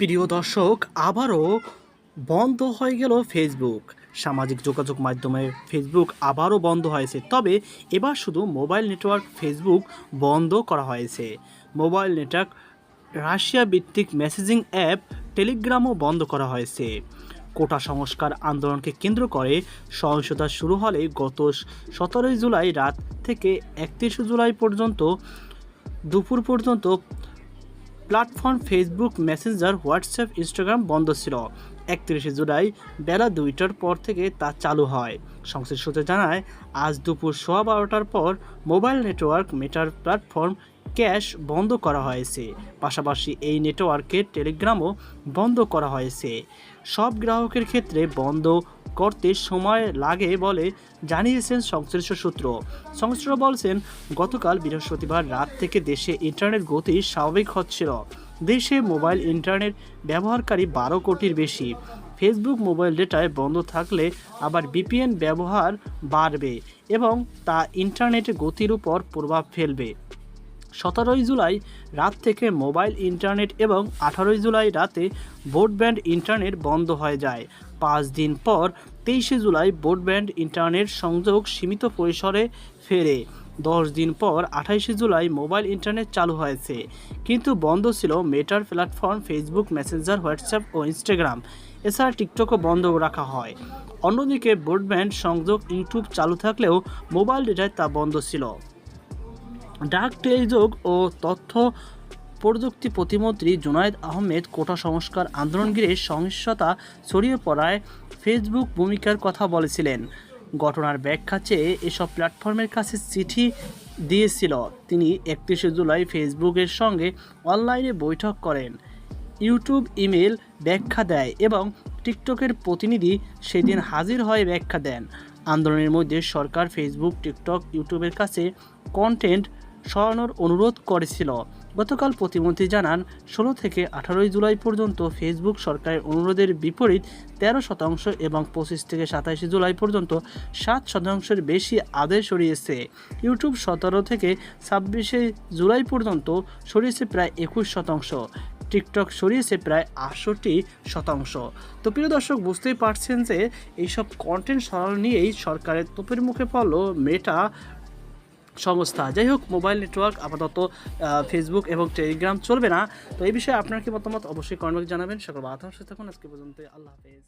প্রিয় দর্শক, আবারও বন্ধ হয়ে গেল ফেসবুক সামাজিক যোগাযোগ মাধ্যমে ফেসবুক আবারও বন্ধ হয়েছে। তবে এবার শুধু মোবাইল নেটওয়ার্ক ফেসবুক বন্ধ করা হয়েছে। মোবাইল নেটওয়ার্ক রাশিয়া ভিত্তিক মেসেজিং অ্যাপ টেলিগ্রামও বন্ধ করা হয়েছে। কোটা সংস্কার আন্দোলনকে কেন্দ্র করে সহিংসতা শুরু হলে গত সতেরোই জুলাই রাত থেকে একত্রিশে জুলাই পর্যন্ত দুপুর পর্যন্ত platform Facebook messenger, WhatsApp, Instagram বন্ধ ছিল। একত্রিশে জুলাই বেলা দুইটার পর থেকে তা চালু হয়। সংশ্লিষ্ট সূত্রে জানায়, আজ দুপুর সোয়া বারোটার পর মোবাইল নেটওয়ার্ক মেটার প্ল্যাটফর্ম ক্যাশ বন্ধ করা হয়েছে। পাশাপাশি এই নেটওয়ার্কের টেলিগ্রামও বন্ধ করা হয়েছে। সব গ্রাহকের ক্ষেত্রে বন্ধ করতে সময় লাগে বলে জানিয়েছেন সংশ্লিষ্ট সূত্র। সংশ্লিষ্ট বলছেন, গতকাল বৃহস্পতিবার রাত থেকে দেশে ইন্টারনেট গতি স্বাভাবিক হচ্ছিল। দেশে মোবাইল ইন্টারনেট ব্যবহারকারী বারো কোটির বেশি। ফেসবুক মোবাইল ডেটায় বন্ধ থাকলে আবার বিপিএন ব্যবহার বাড়বে এবং তা ইন্টারনেট গতির উপর প্রভাব ফেলবে। সতেরোই জুলাই রাত থেকে মোবাইল, ইন্টারনেট এবং আঠারোই জুলাই রাতে ব্রডব্যান্ড ইন্টারনেট বন্ধ হয়ে যায়। পাঁচ দিন পর তেইশে জুলাই ব্রডব্যান্ড ইন্টারনেট সংযোগ সীমিত পরিসরে ফেরে। দশ দিন পর আঠাইশে জুলাই মোবাইল, ইন্টারনেট চালু হয়েছে। কিন্তু বন্ধ ছিল মেটার প্ল্যাটফর্ম ফেসবুক মেসেঞ্জার, হোয়াটসঅ্যাপ ও ইনস্টাগ্রাম। এছাড়া টিকটকও বন্ধ রাখা হয়। অন্যদিকে ব্রডব্যান্ড সংযোগ ইউটিউব চালু থাকলেও মোবাইল ডেটায় তা বন্ধ ছিল। ডাক, টেলিযোগ ও তথ্য প্রযুক্তি প্রতিমন্ত্রী জুনায়েদ আহমেদ কোটা সংস্কার আন্দোলন ঘিরে সহিংসতা ছড়িয়ে পড়ায় ফেসবুক ভূমিকার কথা বলেছিলেন। ঘটনার ব্যাখ্যা চেয়ে এসব প্ল্যাটফর্মের কাছে চিঠি দিয়েছিল। তিনি একত্রিশে জুলাই ফেসবুকের সঙ্গে অনলাইনে বৈঠক করেন। ইউটিউব ইমেল ব্যাখ্যা দেয় এবং টিকটকের প্রতিনিধি সেদিন হাজির হয়ে ব্যাখ্যা দেন। আন্দোলনের মধ্যে সরকার ফেসবুক, টিকটক, ইউটিউবের কাছে কন্টেন্ট সরানোর অনুরোধ করেছিল। গতকাল প্রতিমন্ত্রী জানান, ষোলো থেকে আঠারোই জুলাই পর্যন্ত ফেসবুক সরকারের অনুরোধের বিপরীত তেরো শতাংশ এবং পঁচিশ থেকে সাতাশে জুলাই পর্যন্ত সাত শতাংশের বেশি আদেশ সরিয়েছে। ইউটিউব সতেরো থেকে ছাব্বিশে জুলাই পর্যন্ত সরিয়েছে প্রায় একুশ শতাংশ। টিকটক সরিয়েছে প্রায় আটষট্টি শতাংশ। তো প্রিয় দর্শক, বুঝতেই পারছেন যে এইসব কন্টেন্ট সরানো নিয়েই সরকারের তোপের মুখে পড়ল মেটা সংস্থা। যাই হোক মোবাইল নেটওয়ার্ক, আপাতত ফেসবুক এবং টেলিগ্রাম চলবে না। তো এই বিষয়ে আপনার কি মতামত? অবশ্যই কমেন্ট জানাবেন। সকল বাধা থাকুন আজকে পর্যন্ত আল্লাহ হাফেজ।